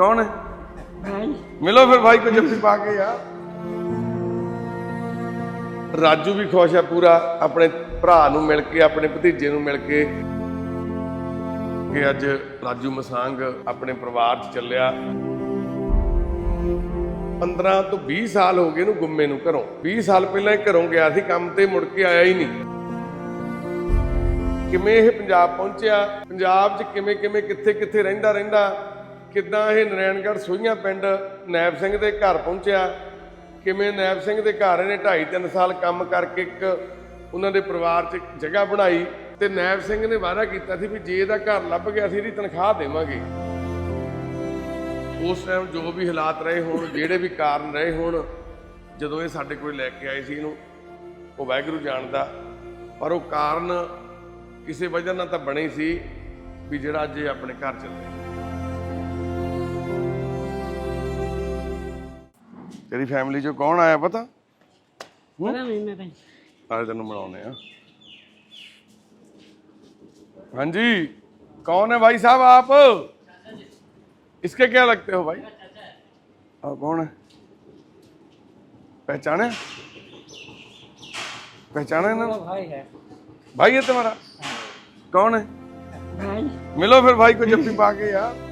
ਕੌਣ ਹੈ? ਭਾਈ। ਮਿਲੋ ਫਿਰ ਭਾਈ ਕੋ ਜੱਫੀ ਪਾ ਕੇ ਯਾਰ ਰਾਜੂ ਵੀ ਖੁਸ਼ ਆ ਪੂਰਾ ਆਪਣੇ ਭਰਾ ਨੂੰ ਮਿਲ ਕੇ ਆਪਣੇ ਭਤੀਜੇ ਨੂੰ ਮਿਲ ਕੇ। ਕਿ ਅੱਜ ਰਾਜੂ ਮਸਾਂਗ ਆਪਣੇ ਪਰਿਵਾਰ 'ਚ ਚੱਲਿਆ। 15 ਤੋਂ 20 ਸਾਲ ਹੋ ਗਏ ਨੂੰ ਗੁੰਮੇ ਨੂੰ ਘਰੋਂ। 20 ਸਾਲ ਪਹਿਲਾਂ ਹੀ ਘਰੋਂ ਗਿਆ ਸੀ ਕੰਮ ਤੇ ਮੁੜ ਕੇ ਆਇਆ ਹੀ ਨਹੀਂ। ਕਿਵੇਂ ਇਹ ਪੰਜਾਬ ਪਹੁੰਚਿਆ? ਪੰਜਾਬ 'ਚ ਕਿਵੇਂ ਕਿਵੇਂ ਕਿੱਥੇ ਕਿੱਥੇ ਰਹਿੰਦਾ ਰਹਿੰਦਾ ਕਿੱਦਾਂ ਇਹ ਨਰੈਣਗੜ੍ਹ ਸੋਹੀਆਂ ਪਿੰਡ ਨੈਬ ਸਿੰਘ ਦੇ ਘਰ ਪਹੁੰਚਿਆ? ਕਿਵੇਂ ਨੈਬ ਸਿੰਘ ਦੇ ਘਰ ਇਹਨੇ 2.5 3 ਸਾਲ ਕੰਮ ਕਰਕੇ ਇੱਕ ਉਹਨਾਂ ਦੇ ਪਰਿਵਾਰ 'ਚ ਜਗ੍ਹਾ ਬਣਾਈ ਤੇ ਨੈਬ ਸਿੰਘ ਨੇ ਵਾਅਦਾ ਕੀਤਾ ਸੀ ਵੀ ਜੇ ਇਹਦਾ ਘਰ ਲੱਭ ਗਿਆ ਅਸੀਂ ਇਹਦੀ ਤਨਖਾਹ ਦੇਵਾਂਗੇ। ਉਸ ਟਾਈਮ ਜੋ ਵੀ ਹਾਲਾਤ ਰਹੇ ਹੋਣ, ਜਿਹੜੇ ਵੀ ਕਾਰਨ ਰਹੇ ਹੋਣ, ਜਦੋਂ ਇਹ ਸਾਡੇ ਕੋਲ ਲੈ ਕੇ ਆਏ ਸੀ ਇਹਨੂੰ, ਉਹ ਵਾਹਿਗੁਰੂ ਜਾਣਦਾ। ਪਰ ਉਹ ਕਾਰਨ ਕਿਸੇ ਵਜ੍ਹਾ ਨਾਲ ਤਾਂ ਬਣੇ ਸੀ ਵੀ ਜਿਹੜਾ ਅੱਜ ਇਹ ਆਪਣੇ ਘਰ ਚੱਲੇ ਤੇਰੀ ਫੈਮਿਲੀ ਚੋਂ ਕੌਣ ਆਇਆ ਪਤਾ ਪਤਾ ਨਹੀਂ ਮੈਂ ਭਾਈ आज तेन मिलाने हैं हाँ जी कौन है भाई साहब आप इसके क्या लगते हो भाई आप कौन है पहचाने पहचाने ना भाई है भाई है तुम्हारा कौन है भाई मिलो फिर भाई को जफ्फी पा के यार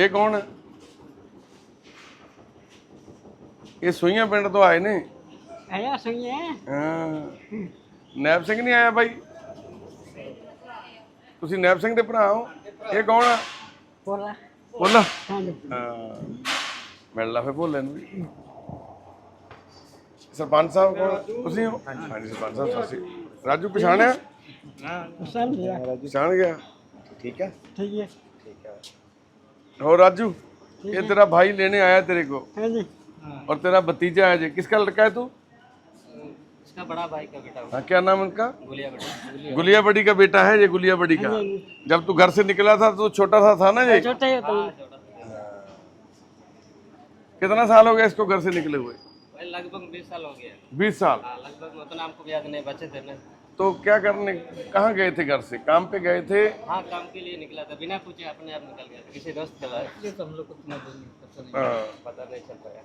ਇਹ ਕੌਣ ਹੈ? ਇਹ ਸੁਈਆਂ ਪਿੰਡ ਤੋਂ ਆਏ ਨੇ। ਆਇਆ ਸੁਈਏ ਹਾਂ। ਸਿੰਘ ਨਹੀਂ ਆਇਆ ਬਾਈ? ਤੁਸੀਂ ਨੈਬ ਸਿੰਘ ਦੇ ਭਰਾ ਹੋ। ਇਹ ਕੌਣ ਆ ਬੋਲਾ ਬੋਲਾ ਹਾਂ। ਮਿਲ ਲਾ ਨੂੰ ਸਰਪੰਚ ਸਾਹਿਬ ਕੋਲ ਤੁਸੀਂ ਹੋ? ਹਾਂਜੀ। ਸਰਪੰਚ ਸਾਹਿਬ ਸਤਿ ਰਾਜੂ ਪਛਾਣਿਆ? ਸਮਝ ਪਛਾਣ ਗਿਆ? ਠੀਕ ਹੈ। ਠੀਕ ਹੈ। हो राजू ये तेरा भाई लेने आया तेरे को। हाँ जी। और तेरा भतीजा है जी। किसका लड़का है तू? इसका बड़ा भाई का बेटा हाँ क्या नाम उनका? गुलिया बेटा गुलिया बड़ी का बेटा है ये गुलिया बड़ी का जब तू घर से निकला था तो छोटा सा था ना ये छोटा ही होता कितना साल हो गया इसको घर से निकले हुए? लगभग बीस साल हो गया। बीस साल। हाँ लगभग उतना हमको याद नहीं बच्चे थे ना। तो क्या करने कहाँ गए थे घर से काम पे गए थे हाँ काम के लिए निकला था बिना पूछे अपने आप निकल गया था किसी दोस्त के बाद ये तो हम लोग को इतना पता नहीं हाँ। पता नहीं चल पाया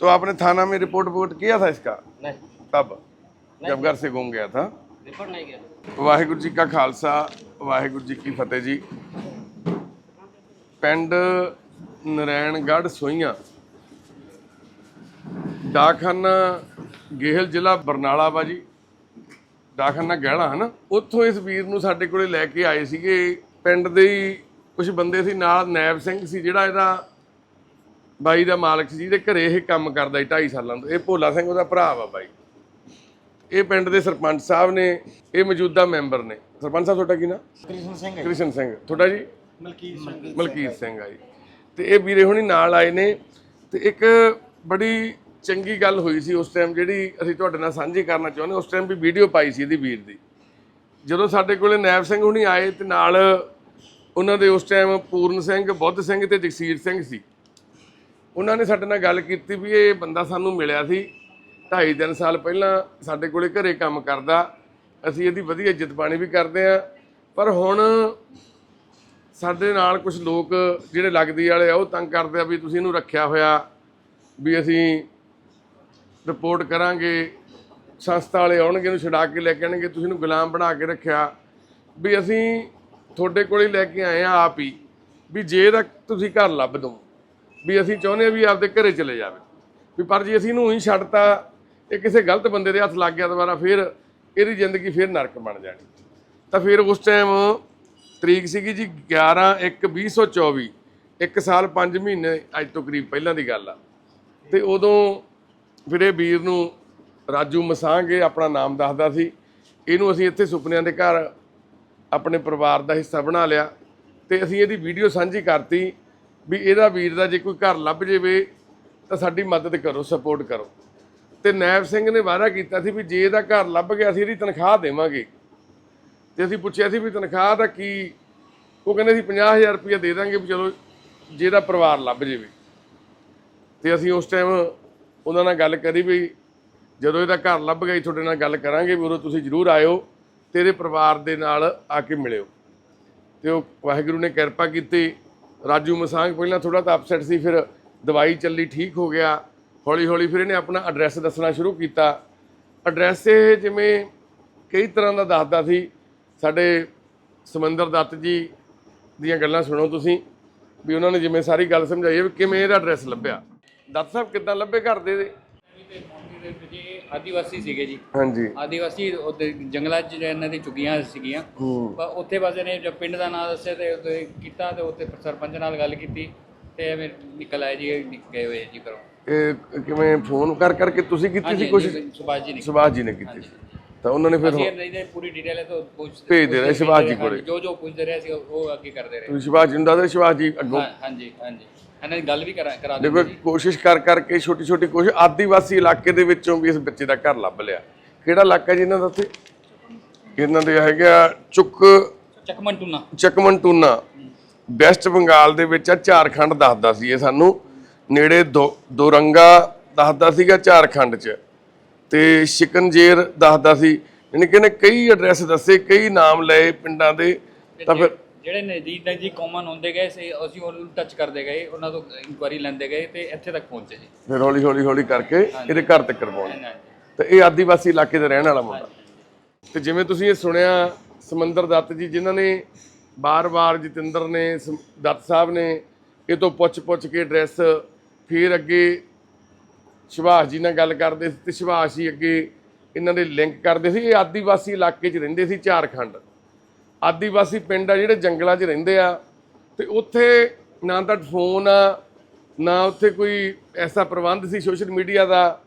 तो आपने थाना में रिपोर्ट वोट किया था इसका नहीं तब जब घर से घूम गया था रिपोर्ट नहीं किया ਵਾਹਿਗੁਰੂ ਜੀ ਕਾ ਖਾਲਸਾ ਵਾਹਿਗੁਰੂ ਜੀ ਕੀ ਫਤਿਹ ਜੀ ਪਿੰਡ ਨਰੈਣਗੜ੍ਹ ਸੋਈਆਂ ਡਾਕਖਾਨਾ ਗੇਹਲ ਜ਼ਿਲ੍ਹਾ ਬਰਨਾਲਾ ਵਾ ਜੀ ਡਾਕਖਾਨਾ ਗਹਿਲਾ ਹਨ? ਉੱਥੋਂ ਇਸ ਵੀਰ ਨੂੰ ਸਾਡੇ ਕੋਲੇ ਲੈ ਕੇ ਆਏ ਸੀਗੇ। ਪਿੰਡ ਦੇ ਹੀ ਕੁਝ ਬੰਦੇ ਸੀ ਨਾਲ ਨੈਬ ਸਿੰਘ ਸੀ ਜਿਹੜਾ ਇਹਦਾ ਬਾਈ ਦਾ ਮਾਲਕ ਸੀ ਜਿਹਦੇ ਘਰੇ ਇਹ ਕੰਮ ਕਰਦਾ ਸੀ 2.5 ਸਾਲਾਂ ਤੋਂ। ਇਹ ਭੋਲਾ ਸਿੰਘ ਉਹਦਾ ਭਰਾ ਵਾ ਬਾਈ। ਇਹ ਪਿੰਡ ਦੇ ਸਰਪੰਚ ਸਾਹਿਬ ਨੇ ਇਹ ਮੌਜੂਦਾ ਮੈਂਬਰ ਨੇ। ਸਰਪੰਚ ਸਾਹਿਬ ਤੁਹਾਡਾ ਕੀ ਨਾਮ ਕ੍ਰਿਸ਼ਨ ਸਿੰਘ ਹੈ ਕ੍ਰਿਸ਼ਨ ਸਿੰਘ। ਤੁਹਾਡਾ ਜੀ? ਮਲਕੀਤ ਸਿੰਘ। ਮਲਕੀਤ ਸਿੰਘ ਆ ਜੀ। ਤੇ ਇਹ ਵੀਰੇ ਹੁਣੀ ਨਾਲ ਆਏ ਨੇ। ਤੇ ਇੱਕ ਬੜੀ ਚੰਗੀ ਗੱਲ ਹੋਈ ਸੀ ਉਸ ਟਾਈਮ ਜਿਹੜੀ ਅਸੀਂ ਤੁਹਾਡੇ ਨਾਲ ਸਾਂਝੀ ਕਰਨਾ ਚਾਹੁੰਦੇ ਉਸ ਟਾਈਮ ਵੀ ਵੀਡੀਓ ਪਾਈ ਸੀ ਇਹਦੀ ਵੀਰ ਦੀ। ਜਦੋਂ ਸਾਡੇ ਕੋਲੇ ਨੈਬ ਸਿੰਘ ਹੁਣੀ ਆਏ ਤੇ ਨਾਲ ਉਹਨਾਂ ਦੇ ਉਸ ਟਾਈਮ ਪੂਰਨ ਸਿੰਘ, ਬੁੱਧ ਸਿੰਘ ਤੇ ਜਗਸੀਰ ਸਿੰਘ ਸੀ। ਉਹਨਾਂ ਨੇ ਸਾਡੇ ਨਾਲ ਗੱਲ ਕੀਤੀ ਵੀ ਇਹ ਬੰਦਾ ਸਾਨੂੰ ਮਿਲਿਆ ਸੀ, ਢਾਈ ਤਿੰਨ ਸਾਲ ਪਹਿਲਾਂ ਸਾਡੇ ਕੋਲੇ ਘਰੇ ਕੰਮ ਕਰਦਾ, ਅਸੀਂ ਇਹਦੀ ਵਧੀਆ ਇੱਜ਼ਤ ਪਾਣੀ ਵੀ ਕਰਦੇ ਆ ਪਰ ਹੁਣ ਸਾਡੇ ਨਾਲ ਕੁਝ ਲੋਕ ਜਿਹੜੇ ਲੱਗਦੀ ਵਾਲੇ ਆ, ਉਹ ਤੰਗ ਕਰਦੇ ਆ ਵੀ ਤੁਸੀਂ ਇਹਨੂੰ ਰੱਖਿਆ ਹੋਇਆ, ਵੀ ਅਸੀਂ ਰਿਪੋਰਟ ਕਰਾਂਗੇ, ਸੰਸਥਾ ਵਾਲੇ ਆਉਣਗੇ ਇਹਨੂੰ ਛਡਾ ਕੇ ਲੈ ਕੇ ਆਣਗੇ ਤੁਸੀਂ ਇਹਨੂੰ ਗੁਲਾਮ ਬਣਾ ਕੇ ਰੱਖਿਆ। ਵੀ ਅਸੀਂ ਤੁਹਾਡੇ ਕੋਲ ਹੀ ਲੈ ਕੇ ਆਏ ਆ ਆਪ ਹੀ, ਵੀ ਜੇ ਇਹਦਾ ਤੁਸੀਂ ਘਰ ਲੱਭ ਦੋ, ਵੀ ਅਸੀਂ ਚਾਹੁੰਦੇ ਆ ਵੀ ਆਪਦੇ ਘਰੇ ਚਲੇ ਜਾਵੇ। ਵੀ ਪਰ ਜੇ ਅਸੀਂ ਇਹਨੂੰ ਹੀ ਛੱਡਤਾ, ਇਹ ਕਿਸੇ ਗਲਤ ਬੰਦੇ ਦੇ ਹੱਥ ਲੱਗ ਗਿਆ ਦੁਬਾਰਾ, ਫਿਰ ਇਹਦੀ ਜ਼ਿੰਦਗੀ ਫਿਰ ਨਰਕ ਬਣ ਜਾਣੀ। ਤਾਂ ਫਿਰ ਉਸ ਟਾਈਮ ਤਰੀਕ ਸੀਗੀ ਜੀ 11 1 2024 ਇੱਕ ਸਾਲ 5 ਮਹੀਨੇ ਅੱਜ ਤੋਂ ਕਰੀਬ ਪਹਿਲਾਂ ਦੀ ਗੱਲ ਆ। ਤੇ ਉਦੋਂ ਫਿਰ ਇਹ ਵੀਰ ਨੂੰ ਰਾਜੂ ਮਸਾਂਗੇ ਆਪਣਾ ਨਾਮ ਦੱਸਦਾ ਸੀ। ਇਹਨੂੰ ਅਸੀਂ ਇੱਥੇ ਸੁਪਨਿਆਂ ਦੇ ਘਰ ਆਪਣੇ ਪਰਿਵਾਰ ਦਾ ਹਿੱਸਾ ਬਣਾ ਲਿਆ ਤੇ ਅਸੀਂ ਇਹਦੀ ਵੀਡੀਓ ਸਾਂਝੀ ਕਰਤੀ ਵੀ ਇਹਦਾ ਵੀਰ ਦਾ ਜੇ ਕੋਈ ਘਰ ਲੱਭ ਜਾਵੇ ਤਾਂ ਸਾਡੀ ਮਦਦ ਕਰੋ ਸਪੋਰਟ ਕਰੋ। ਤੇ ਨੈਬ ਸਿੰਘ ਨੇ ਵਾਅਦਾ ਕੀਤਾ ਸੀ ਵੀ ਜੇ ਇਹਦਾ ਘਰ ਲੱਭ ਗਿਆ ਅਸੀਂ ਇਹਦੀ ਤਨਖਾਹ ਦੇਵਾਂਗੇ। ਤੇ ਅਸੀਂ ਪੁੱਛਿਆ ਸੀ ਵੀ ਤਨਖਾਹ ਦਾ ਕੀ, ਉਹ ਕਹਿੰਦੇ ਸੀ 50000 ਰੁਪਏ ਦੇ ਦਾਂਗੇ ਵੀ ਚਲੋ ਜੇ ਇਹਦਾ ਪਰਿਵਾਰ ਲੱਭ ਜਾਵੇ। ਤੇ ਅਸੀਂ ਉਸ ਟਾਈਮ ਉਹਨਾਂ ਨਾਲ ਗੱਲ ਕਰੀ ਵੀ ਜਦੋਂ ਇਹਦਾ ਘਰ ਲੱਭ ਗਈ ਤੁਹਾਡੇ ਨਾਲ ਗੱਲ ਕਰਾਂਗੇ ਵੀ ਉਦੋਂ ਤੁਸੀਂ ਜ਼ਰੂਰ ਆਇਓ ਤੇ ਇਹਦੇ ਪਰਿਵਾਰ ਦੇ ਨਾਲ ਆ ਕੇ ਮਿਲਿਓ। ਤੇ ਉਹ ਵਾਹਿਗੁਰੂ ਨੇ ਕਿਰਪਾ ਕੀਤੀ। ਰਾਜੂ ਮਸਾਂਗ ਪਹਿਲਾਂ ਥੋੜਾ ਤਾਂ ਅਪਸੈਟ ਸੀ, ਫਿਰ ਦਵਾਈ ਚੱਲੀ, ਠੀਕ ਹੋ ਗਿਆ। ਹੌਲੀ ਹੌਲੀ ਫਿਰ ਇਹਨੇ ਆਪਣਾ ਐਡਰੈਸ ਦੱਸਣਾ ਸ਼ੁਰੂ ਕੀਤਾ। ਐਡਰੈਸ ਇਹ ਜਿਵੇਂ ਕਈ ਤਰ੍ਹਾਂ ਦਾ ਦੱਸਦਾ ਸੀ। ਸਾਡੇ ਸਮੰਦਰ ਦੱਤ ਜੀ ਦੀਆਂ ਗੱਲਾਂ ਸੁਣੋ ਤੁਸੀਂ, ਵੀ ਉਹਨਾਂ ਨੇ ਜਿਵੇਂ ਸਾਰੀ ਗੱਲ ਸਮਝਾਈ ਵੀ ਕਿਵੇਂ ਇਹਦਾ ਐਡਰੈਸ ਲੱਭਿਆ। ਦੱਤ ਸਾਹਿਬ ਕਿੱਦਾਂ ਲੱਭੇ ਘਰ ਦੇ? ਜੀ ਆਦੀਵਾਸੀ ਸੀਗੇ ਜੀ। ਹਾਂਜੀ। ਆਦੀਵਾਸੀ ਉਹਦੇ ਜੰਗਲਾਂ 'ਚ ਇਹਨਾਂ ਦੀ ਚੁਗੀਆਂ ਸੀਗੀਆਂ। ਪਰ ਉੱਥੇ ਬਸ ਇਹਨੇ ਜਦ ਪਿੰਡ ਦਾ ਨਾਮ ਦੱਸਿਆ ਤੇ ਉੱਥੇ ਕੀਤਾ ਤੇ ਉੱਥੇ ਸਰਪੰਚ ਨਾਲ ਗੱਲ ਕੀਤੀ ਤੇ ਐਵੇਂ ਨਿਕਲ ਆਏ ਜੀ ਗਏ ਹੋਏ ਜੀ ਇਹ ਕਿਵੇਂ ਫੋਨ ਕਰ ਕਰਕੇ ਤੁਸੀਂ ਕੀਤੀ ਸੀ ਕੋਸ਼ਿਸ਼ ਸੁਭਾਸ਼ ਜੀ ਨੇ ਸੁਭਾਸ਼ ਜੀ ਨੇ ਕੀਤੀ ਸੀ। ਤਾਂ ਉਹਨਾਂ ਨੇ ਫਿਰ ਅਸੀਂ ਨਹੀਂ ਤੇ ਪੂਰੀ ਡਿਟੇਲ ਹੈ ਤਾਂ ਪੁੱਛ ਭੇਜ ਦੇ ਰਹੇ ਸੁਭਾਸ਼ ਜੀ ਕੋਲੇ। ਜੋ ਜੋ ਪੁੱਛਦੇ ਰਹੇ ਸੀ ਉਹ ਅੱਗੇ ਕਰਦੇ ਰਹੇ। ਤੁਸੀਂ ਸੁਭਾਸ਼ ਜੀ ਨੂੰ ਦੱਸਦੇ ਸੁਭਾਸ਼ ਜੀ ਅੱਗੋਂ। ਹਾਂਜੀ ਹਾਂਜੀ। ਇਹਨਾਂ ਦੀ ਗੱਲ ਵੀ ਕਰਾ ਕਰਾ ਦੇਖੋ ਕੋਸ਼ਿਸ਼ ਕਰ ਕਰਕੇ ਛੋਟੀ ਛੋਟੀ ਕੋਸ਼ਿਸ਼। ਆਦੀਵਾਸੀ ਇਲਾਕੇ ਦੇ ਵਿੱਚੋਂ ਵੀ ਇਸ ਬੱਚੇ ਦਾ ਘਰ ਲੱਭ ਲਿਆ। ਕਿਹੜਾ ਇਲਾਕਾ ਜੀ ਇਹਨਾਂ ਦਾ ਉੱਥੇ? ਇਹਨਾਂ ਦੇ ਹੈਗਾ ਚੁੱਕ ਚੱਕਮਨ ਟੂਨਾ ਚਕਮਨ ਟੂਨਾ ਵੈਸਟ ਬੰਗਾਲ ਦੇ ਵਿੱਚ ਆ ਝਾਰਖੰਡ ਦੱਸਦਾ ਸੀ ਇਹ ਸਾਨੂੰ। ਨੇੜੇ ਦੋ ਦੋਰੰਗਾ ਦੱਸਦਾ ਸੀਗਾ ਝਾਰਖੰਡ 'ਚ। ਤੇ ਸ਼ਿਕਨਜੇਰ ਦੱਸਦਾ ਸੀ। ਯਾਨੀ ਕਿ ਇਹਨੇ ਕਈ ਐਡਰੈਸ ਦੱਸੇ ਕਈ ਨਾਮ ਲਏ ਪਿੰਡਾਂ ਦੇ। ਤਾਂ ਫਿਰ ਜਿਹੜੇ ਨਜ਼ਦੀਕ ਨਜ਼ਦੀਕ ਕਾਮਨ ਹੁੰਦੇ ਗਏ ਸੀ ਅਸੀਂ ਉਹਨੂੰ ਟੱਚ ਕਰਦੇ ਗਏ ਉਹਨਾਂ ਤੋਂ ਇਨਕੁਆਰੀ ਲੈਂਦੇ ਗਏ ਤੇ ਇੱਥੇ ਤੱਕ ਪਹੁੰਚੇ ਜੀ। ਫਿਰ ਹੌਲੀ ਹੌਲੀ ਹੌਲੀ ਕਰਕੇ ਇਹਦੇ ਘਰ ਤੱਕ ਪਹੁੰਚ। ਤੇ ਇਹ ਆਦੀਵਾਸੀ ਇਲਾਕੇ ਦਾ ਰਹਿਣ ਵਾਲਾ ਮੁੰਡਾ। ਤੇ ਜਿਵੇਂ ਤੁਸੀਂ ਇਹ ਸੁਣਿਆ ਸਮੰਦਰ ਦੱਤ ਜੀ ਜਿਨ੍ਹਾਂ ਨੇ ਬਾਰ-ਬਾਰ ਜਤਿੰਦਰ ਨੇ ਦੱਤ ਸਾਹਿਬ ਨੇ ਇਹ ਤੋਂ ਪੁੱਛ-ਪੁੱਛ ਕੇ ਐਡਰੈਸ ਫਿਰ ਅੱਗੇ ਸੁਭਾਸ਼ ਜੀ ਨਾਲ ਗੱਲ ਕਰਦੇ ਸੀ ਤੇ ਸੁਭਾਸ਼ ਜੀ ਅੱਗੇ ਇਹਨਾਂ ਦੇ ਲਿੰਕ ਕਰਦੇ ਸੀ। ਇਹ ਆਦੀਵਾਸੀ ਇਲਾਕੇ 'ਚ ਰਹਿੰਦੇ ਸੀ ਝਾਰਖੰਡ। ਆਦੀਵਾਸੀ ਪਿੰਡ ਆ ਜਿਹੜੇ ਜੰਗਲਾਂ 'ਚ ਰਹਿੰਦੇ ਆ ਤੇ ਉੱਥੇ ਨਾ ਤਾਂ ਫੋਨ ਆ, ਨਾ ਉੱਥੇ ਕੋਈ ਐਸਾ ਪ੍ਰਬੰਧ ਸੀ ਸੋਸ਼ਲ ਮੀਡੀਆ ਦਾ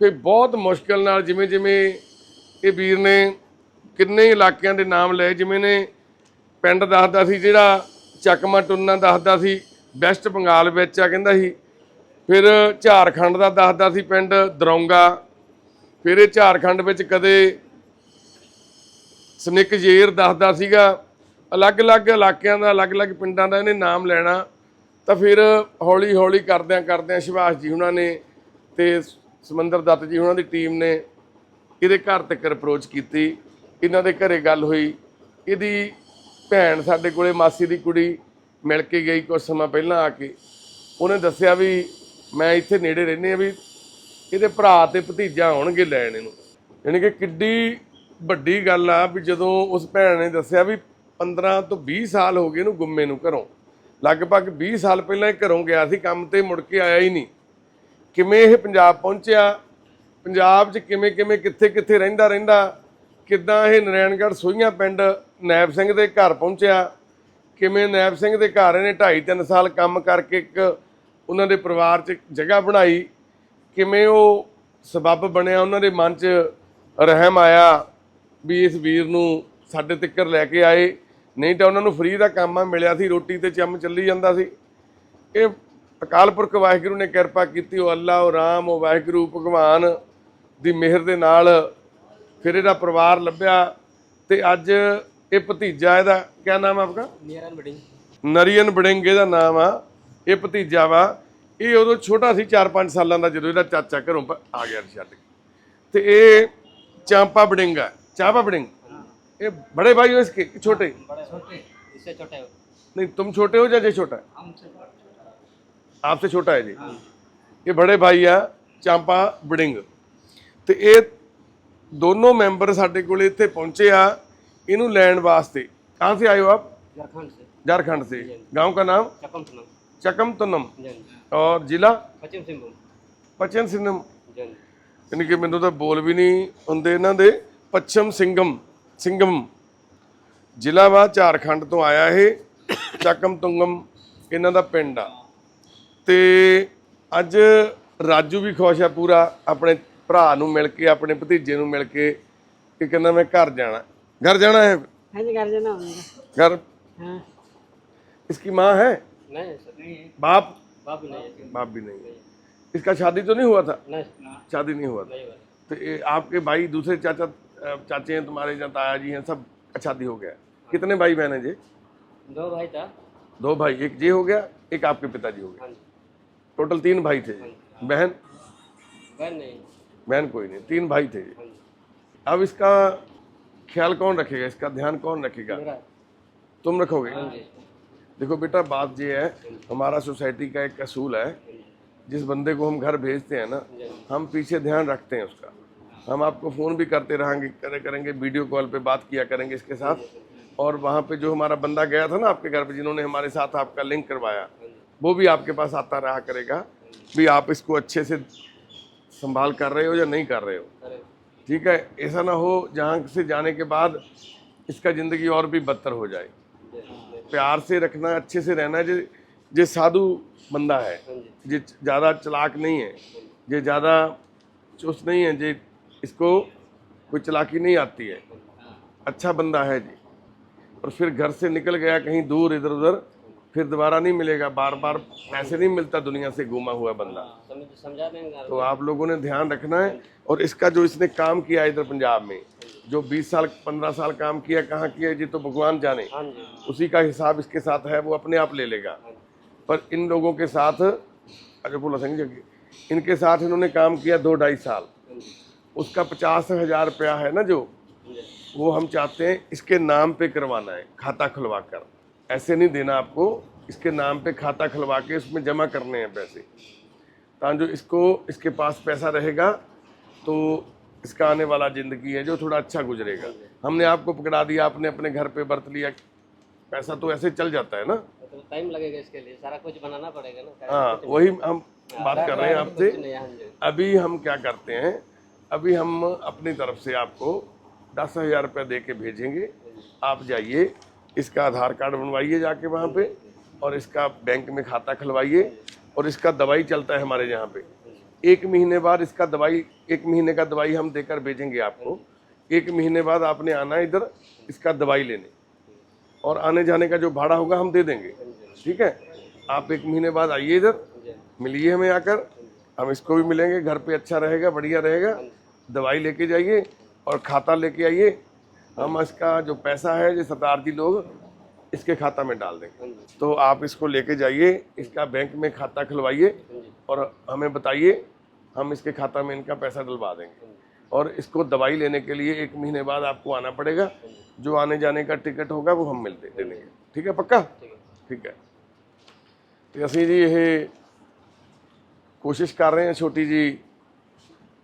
ਫਿਰ ਬਹੁਤ ਮੁਸ਼ਕਲ ਨਾਲ ਜਿਵੇਂ ਜਿਵੇਂ ਇਹ ਵੀਰ ਨੇ ਕਿੰਨੇ ਇਲਾਕਿਆਂ ਦੇ ਨਾਮ ਲਏ, ਜਿਵੇਂ ਨੇ ਪਿੰਡ ਦੱਸਦਾ ਸੀ ਜਿਹੜਾ ਚੱਕਮਾ ਟੁੰਨਾ ਦੱਸਦਾ ਸੀ, ਵੈਸਟ ਬੰਗਾਲ ਵਿੱਚ ਆ ਕਹਿੰਦਾ ਸੀ, ਫਿਰ ਝਾਰਖੰਡ ਦਾ ਦੱਸਦਾ ਸੀ ਪਿੰਡ ਦਰੌਂਗਾ, ਫਿਰ ਇਹ ਝਾਰਖੰਡ ਵਿੱਚ ਕਦੇ ਸਨਿਕ ਜੇਰ ਦੱਸਦਾ ਸੀਗਾ, ਅਲੱਗ-ਅਲੱਗ ਇਲਾਕਿਆਂ ਦਾ, ਅਲੱਗ-ਅਲੱਗ ਪਿੰਡਾਂ ਦਾ ਇਹਨੇ ਨਾਮ ਲੈਣਾ। ਤਾਂ ਫਿਰ ਹੌਲੀ-ਹੌਲੀ ਕਰਦਿਆਂ ਕਰਦਿਆਂ ਸੁਭਾਸ਼ ਜੀ ਉਹਨਾਂ ਨੇ ਤੇ ਸਮੰਦਰ ਦੱਤ ਜੀ ਉਹਨਾਂ ਦੀ ਟੀਮ ਨੇ ਇਹਦੇ ਘਰ ਤੱਕ ਅਪਰੋਚ ਕੀਤੀ। ਇਹਨਾਂ ਦੇ ਘਰੇ ਗੱਲ ਹੋਈ। ਇਹਦੀ ਭੈਣ ਸਾਡੇ ਕੋਲੇ, ਮਾਸੀ ਦੀ ਕੁੜੀ ਮਿਲ ਕੇ ਗਈ ਕੁਝ ਸਮਾਂ ਪਹਿਲਾਂ ਆ ਕੇ। ਉਹਨੇ ਦੱਸਿਆ ਵੀ ਮੈਂ ਇੱਥੇ ਨੇੜੇ ਰਹਿੰਦੇ ਆ ਵੀ ਇਹਦੇ ਭਰਾ ਤੇ ਭਤੀਜਾ ਆਉਣਗੇ ਲੈਣ ਇਹਨੂੰ। ਯਾਨੀ ਕਿ ਕਿੱਡੀ ਵੱਡੀ ਗੱਲ ਆ ਵੀ ਜਦੋਂ ਉਸ ਭੈਣ ਨੇ ਦੱਸਿਆ ਵੀ 15 ਤੋਂ 20 ਸਾਲ ਹੋ ਗਏ ਇਹਨੂੰ ਗੁੰਮੇ ਨੂੰ ਘਰੋਂ, ਲਗਭਗ 20 ਸਾਲ ਪਹਿਲਾਂ ਇਹ ਘਰੋਂ ਗਿਆ ਸੀ, ਕੰਮ ਤੇ ਮੁੜ ਕੇ ਆਇਆ ਹੀ ਨਹੀਂ। ਕਿਵੇਂ ਇਹ ਪੰਜਾਬ ਪਹੁੰਚਿਆ? ਪੰਜਾਬ 'ਚ ਕਿਵੇਂ ਕਿਵੇਂ, ਕਿੱਥੇ ਕਿੱਥੇ ਰਹਿੰਦਾ ਰਹਿੰਦਾ? ਕਿੱਦਾਂ ਇਹ ਨਰੈਣਗੜ੍ਹ ਸੋਹੀਆਂ ਪਿੰਡ ਨੈਬ ਸਿੰਘ ਦੇ ਘਰ ਪਹੁੰਚਿਆ? ਕਿਵੇਂ ਨੈਬ ਸਿੰਘ ਦੇ ਘਰ ਇਹਨੇ 2.5 3 ਸਾਲ ਕੰਮ ਕਰਕੇ ਇੱਕ ਉਹਨਾਂ ਦੇ ਪਰਿਵਾਰ 'ਚ ਜਗ੍ਹਾ ਬਣਾਈ? ਕਿਵੇਂ ਉਹ ਸਬੱਬ ਬਣਿਆ? ਉਹਨਾਂ ਦੇ ਮਨ 'ਚ ਰਹਿਮ ਆਇਆ? ਵੀ ਇਸ ਵੀਰ ਨੂੰ ਸਾਡੇ ਤਿੱਕਰ ਲੈ ਕੇ ਆਏ। ਨਹੀਂ ਤਾਂ ਉਹਨਾਂ ਨੂੰ ਫ੍ਰੀ ਦਾ ਕੰਮ ਆ ਮਿਲਿਆ ਸੀ ਰੋਟੀ ਤੇ ਚੰਮ ਚੱਲੀ ਜਾਂਦਾ ਸੀ। ਇਹ ਅਕਾਲ ਪੁਰਖ ਵਾਹਿਗੁਰੂ ਨੇ ਕਿਰਪਾ ਕੀਤੀ ਉਹ ਅੱਲਾ ਉਹ ਰਾਮ ਉਹ ਵਾਹਿਗੁਰੂ ਭਗਵਾਨ ਦੀ ਮਿਹਰ ਦੇ ਨਾਲ ਫਿਰ ਇਹਦਾ ਪਰਿਵਾਰ ਲੱਭਿਆ ਤੇ ਅੱਜ ਇਹ ਭਤੀਜਾ ਇਹਦਾ ਕੀ ਨਾਮ ਆ ਆਪਕਾ? ਨਰੀਨ ਬੜਿੰਗ ਨਰੀਨ ਬੜਿੰਗ ਇਹਦਾ ਨਾਮ ਆ ਇਹ ਭਤੀਜਾ ਵਾ। ਇਹ ਉਦੋਂ ਛੋਟਾ ਸੀ 4-5 ਸਾਲਾਂ ਦਾ ਜਦੋਂ ਇਹਦਾ ਚਾਚਾ ਘਰੋਂ ਆ ਗਿਆ ਛੱਡ ਕੇ। ਤੇ ਇਹ ਚਾਂਪਾ ਬੜਿੰਗਾ ਆ ਚਾਂਪਾ ਬੜਿੰਗ ਇਹ बड़े भाई हो इसके कि छोटे बड़ा छोटे इससे छोटा है वो। नहीं तुम छोटे हो या जे छोटा है हमसे आपसे छोटा है जी ਇਹ ਬੜੇ ਭਾਈ ਆ ਚਾਂਪਾ ਬੜਿੰਗ ਤੇ ਇਹ ਦੋਨੋਂ ਮੈਂਬਰ ਸਾਡੇ ਕੋਲੇ ਇੱਥੇ ਪਹੁੰਚੇ ਆ ਇਹਨੂੰ ਲੈਣ ਵਾਸਤੇ ਕਹਾਂ ਸੇ ਆਏ ਹੋ ਆਪ झारखंड से झारखंड से गांव का नाम चकम सुनम चकम तनम जन और जिला पश्चिम सिंहभूम पचन सिंहम जन ਯਾਨੀ ਕਿ ਮੈਨੂੰ ਤਾਂ ਬੋਲ ਵੀ ਨਹੀਂ ਹੁੰਦੇ ਇਹਨਾਂ ਦੇ ਪੱਛਮ ਸਿੰਘਮ ਸਿੰਘਮ ਜ਼ਿਲ੍ਹਾ ਵਾ ਝਾਰਖੰਡ ਤੋਂ ਆਇਆ ਇਹ ਚੱਕਮ ਤੁੰਗਮ ਇਹਨਾਂ ਦਾ ਪਿੰਡ ਆ ਤੇ ਅੱਜ ਰਾਜੂ ਵੀ ਖੁਸ਼ ਆ ਪੂਰਾ ਆਪਣੇ ਭਰਾ ਨੂੰ ਮਿਲ ਕੇ ਆਪਣੇ ਭਤੀਜੇ ਨੂੰ ਮਿਲ ਕੇ ਇਹ ਕਹਿੰਦਾ ਮੈਂ ਘਰ ਜਾਣਾ ਘਰ ਜਾਣਾ ਹੈ हाँ जी गार्जियन होंगे घर हाँ इसकी माँ है नहीं सर नहीं है बाप बाप नहीं है बाप भी नहीं है इसका शादी तो नहीं हुआ था नहीं शादी नहीं हुआ था नहीं हुआ तो ये आपके भाई दूसरे चाचा अ, चाचे हैं तुम्हारे जहाँ ताया जी हैं सब अच्छा शादी हो गया। कितने भाई बहन हैं जी? दो भाई था। दो भाई एक ये हो गया एक आपके पिताजी हो गए। हाँ टोटल तीन भाई थे। बहन? बहन नहीं। बहन कोई नहीं तीन भाई थे। जी हाँ जी। अब इसका ख्याल कौन रखेगा? इसका ध्यान कौन रखेगा? तुम रखोगे? हाँ देखो बेटा बात ये है हमारा सोसाइटी का एक असूल है जिस बंदे को हम घर भेजते हैं ना हम पीछे ध्यान रखते हैं उसका। हम आपको फ़ोन भी करते रहेंगे करे करेंगे वीडियो कॉल पे बात किया करेंगे इसके साथ। और वहाँ पे जो हमारा बंदा गया था ना आपके घर पे जिन्होंने हमारे साथ आपका लिंक करवाया वो भी आपके पास आता रहा करेगा। भी आप इसको अच्छे से संभाल कर रहे हो या नहीं कर रहे हो? ठीक है ऐसा ना हो जहाँ से जाने के बाद इसका ज़िंदगी और भी बदतर हो जाए। प्यार से रखना अच्छे से रहना जे जे साधु बंदा है हाँ जे ज़्यादा चलाक नहीं है जे ज़्यादा चुस्त नहीं है जे इसको कोई चलाकी नहीं आती है। अच्छा बंदा है जी। और फिर घर से निकल गया कहीं दूर इधर उधर फिर दोबारा नहीं मिलेगा। बार बार पैसे नहीं मिलता दुनिया से घूमा हुआ बंदा। देंगे तो आप लोगों ने ध्यान रखना है। और इसका जो इसने काम किया इधर पंजाब में जो 20 साल 15 साल काम किया कहाँ किया ये तो भगवान जाने। हाँ उसी का हिसाब इसके साथ है वो अपने आप ले लेगा। पर इन लोगों के साथ अरे बोला सिंह जी इनके साथ इन्होंने काम किया दो ढाई साल। हाँ जी उसका पचास हज़ार रुपया है ना जो? वो हम चाहते हैं इसके नाम पे करवाना है खाता खुलवा कर ऐसे नहीं देना आपको इसके नाम पे खाता खुलवा के उसमें जमा करने हैं पैसे। ताकि जो इसको इसके पास पैसा रहेगा तो इसका आने वाला ज़िंदगी है जो थोड़ा अच्छा गुजरेगा। हमने आपको पकड़ा दिया आपने अपने घर पे बरत लिया। पैसा तो ऐसे चल जाता है ना? तो टाइम लगेगा इसके लिए सारा कुछ बनाना पड़ेगा ना? हाँ वही हम बात कर रहे हैं आपसे। हाँ अभी हम क्या करते हैं अभी हम अपनी तरफ़ से आपको दस हज़ार रुपया दे के भेजेंगे। आप जाइए, इसका आधार कार्ड बनवाइए जाके वहाँ पे और इसका बैंक में खाता खुलवाइए और इसका दवाई चलता है हमारे यहाँ पे। एक महीने बाद इसका दवाई, एक महीने का दवाई हम देकर भेजेंगे आपको। एक महीने बाद आपने आना इधर, इसका दवाई लेने। और आने जाने का जो भाड़ा होगा हम दे देंगे। ठीक है? आप एक महीने बाद आइए इधर, मिलिए हमें आकर। हम इसको भी मिलेंगे, घर पे अच्छा रहेगा, बढ़िया रहेगा। दवाई लेके जाइए और खाता लेके आइए। हम इसका जो पैसा है जो शतार्थी लोग इसके खाता में डाल देंगे। हाँ तो आप इसको लेके जाइए इसका बैंक में खाता खुलवाइए हाँ और हमें बताइए हम इसके खाता में इनका पैसा डलवा देंगे। हाँ और इसको दवाई लेने के लिए एक महीने बाद आपको आना पड़ेगा। जो। आने जाने का टिकट होगा वो हम मिल दे देंगे ठीक है पक्का? ठीक है। तो असं जी ये कोशिश कर रहे हैं छोटी जी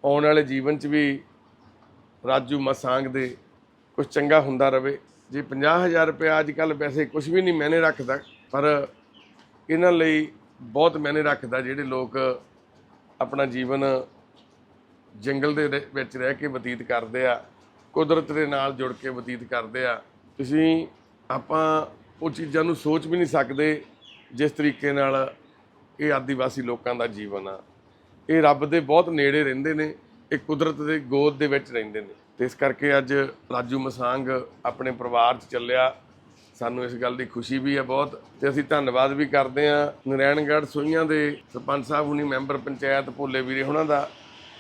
ਆਉਣ ਵਾਲੇ ਜੀਵਨ 'ਚ ਵੀ ਰਾਜੂ ਮਸਾਂਗ ਦੇ ਕੁਝ ਚੰਗਾ ਹੁੰਦਾ ਰਵੇ। ਜੇ 50000 ਰੁਪਏ ਅੱਜ ਕੱਲ ਵੈਸੇ ਕੁਝ ਵੀ ਨਹੀਂ ਮੈਨੇ ਰੱਖਦਾ, ਪਰ ਇਹਨਾਂ ਲਈ ਬਹੁਤ ਮੈਨੇ ਰੱਖਦਾ ਜਿਹੜੇ ਲੋਕ ਆਪਣਾ ਜੀਵਨ ਜੰਗਲ ਦੇ ਰਹਿ- ਵਿੱਚ ਰਹਿ ਕੇ ਬਤੀਤ ਕਰਦੇ ਆ, ਕੁਦਰਤ ਦੇ ਨਾਲ ਜੁੜ ਕੇ ਬਤੀਤ ਕਰਦੇ ਆ। ਤੁਸੀਂ, ਆਪਾਂ ਉਹ ਚੀਜ਼ਾਂ ਨੂੰ ਸੋਚ ਵੀ ਨਹੀਂ ਸਕਦੇ ਜਿਸ ਤਰੀਕੇ ਨਾਲ ਇਹ ਆਦੀਵਾਸੀ ਲੋਕਾਂ ਦਾ ਜੀਵਨ ਆ। ਇਹ ਰੱਬ ਦੇ ਬਹੁਤ ਨੇੜੇ ਰਹਿੰਦੇ ਨੇ, ਇਹ ਕੁਦਰਤ ਦੇ ਗੋਦ ਦੇ ਵਿੱਚ ਰਹਿੰਦੇ ਨੇ। ਤੇ ਇਸ ਕਰਕੇ ਅੱਜ ਰਾਜੂ ਮਸਾਂਗ ਆਪਣੇ ਪਰਿਵਾਰ 'ਚ ਚੱਲਿਆ। ਸਾਨੂੰ ਇਸ ਗੱਲ ਦੀ ਖੁਸ਼ੀ ਵੀ ਹੈ ਬਹੁਤ ਤੇ ਅਸੀਂ ਧੰਨਵਾਦ ਵੀ ਕਰਦੇ ਹਾਂ। ਨਰੈਣਗੜ੍ਹ ਸੋਈਆਂ ਦੇ ਸਰਪੰਚ ਸਾਹਿਬ ਹੁਣੀ ਮੈਂਬਰ ਪੰਚਾਇਤ ਭੋਲੇ ਵੀਰੇ ਉਹਨਾਂ ਦਾ।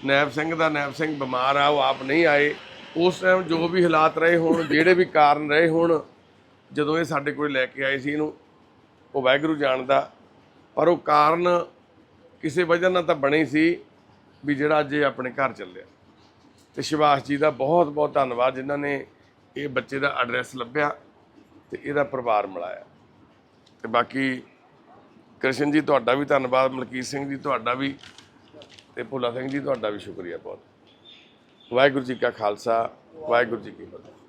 ਨੈਬ ਸਿੰਘ ਦਾ ਨੈਬ ਸਿੰਘ ਬਿਮਾਰ ਆ, ਉਹ ਆਪ ਨਹੀਂ ਆਏ। ਉਸ ਟਾਈਮ ਜੋ ਵੀ ਹਾਲਾਤ ਰਹੇ ਹੋਣ, ਜਿਹੜੇ ਵੀ ਕਾਰਨ ਰਹੇ ਹੋਣ, ਜਦੋਂ ਇਹ ਸਾਡੇ ਕੋਲ ਲੈ ਕੇ ਆਏ ਸੀ ਇਹਨੂੰ, ਉਹ ਵਾਹਿਗੁਰੂ ਜਾਣਦਾ। ਪਰ ਉਹ ਕਾਰਨ ਕਿਸੇ ਵਜ੍ਹਾ ਨਾਲ ਤਾਂ ਬਣੀ ਸੀ ਵੀ ਜਿਹੜਾ ਅੱਜ ਇਹ ਆਪਣੇ ਘਰ ਚੱਲਿਆ। ਤੇ ਸ਼ਿਵਾਸ਼ ਜੀ ਦਾ ਬਹੁਤ ਬਹੁਤ ਧੰਨਵਾਦ ਜਿਨ੍ਹਾਂ ਨੇ ਇਹ ਬੱਚੇ ਦਾ ਐਡਰੈਸ ਲੱਭਿਆ ਤੇ ਇਹਦਾ ਪਰਿਵਾਰ ਮਿਲਾਇਆ। ਤੇ ਬਾਕੀ ਕ੍ਰਿਸ਼ਨ ਜੀ, ਤੁਹਾਡਾ ਵੀ ਧੰਨਵਾਦ, ਮਲਕੀਤ ਸਿੰਘ ਜੀ, ਤੁਹਾਡਾ ਵੀ ਤੇ ਭੋਲਾ ਸਿੰਘ ਜੀ, ਤੁਹਾਡਾ ਵੀ ਸ਼ੁਕਰੀਆ ਬਹੁਤ। ਵਾਹਿਗੁਰੂ ਜੀ ਕਾ ਖਾਲਸਾ, ਵਾਹਿਗੁਰੂ ਜੀ ਕੀ ਫਤਿਹ।